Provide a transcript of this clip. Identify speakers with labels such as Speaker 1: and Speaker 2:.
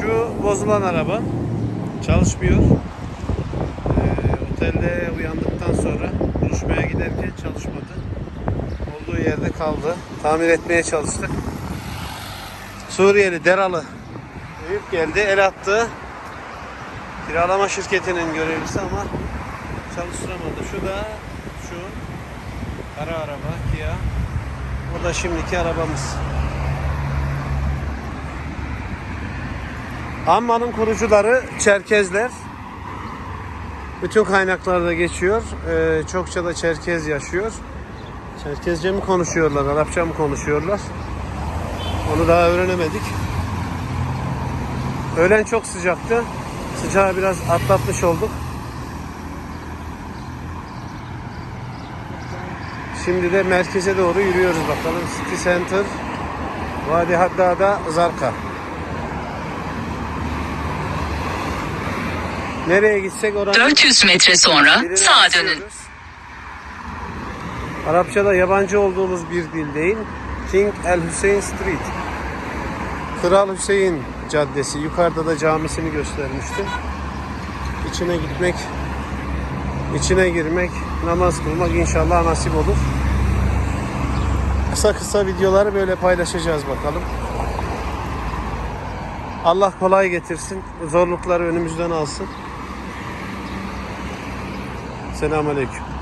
Speaker 1: Şu bozulan araba çalışmıyor. Ee, otelde uyandıktan sonra buluşmaya giderken çalışmadı. Olduğu yerde kaldı. Tamir etmeye çalıştık. Suriyeli Deralı Eyüp geldi, el attı. Kiralama şirketinin görevlisi ama çalıştıramadı. Şu da şu kara araba Kia. O da şimdiki arabamız. Amman'ın kurucuları Çerkezler. Bütün kaynaklarda geçiyor. Ee, çokça da Çerkez yaşıyor. Çerkezce mi konuşuyorlar, Arapça mı konuşuyorlar? Onu daha öğrenemedik. Öğlen çok sıcaktı. Sıcağı biraz atlatmış olduk. Şimdi de merkeze doğru yürüyoruz bakalım. City Center, Vadi Haddada, Zarka. Nereye gitsek oranın
Speaker 2: 400 metre sonra sağa dönün.
Speaker 1: Arapçada yabancı olduğumuz bir dil değil. King El Hüseyin Street. Kral Hüseyin Caddesi. Yukarıda da camisini göstermişti. İçine gitmek, içine girmek, namaz kılmak inşallah nasip olur. Kısa kısa videoları böyle paylaşacağız bakalım. Allah kolay getirsin. Zorlukları önümüzden alsın. Selamünaleyküm.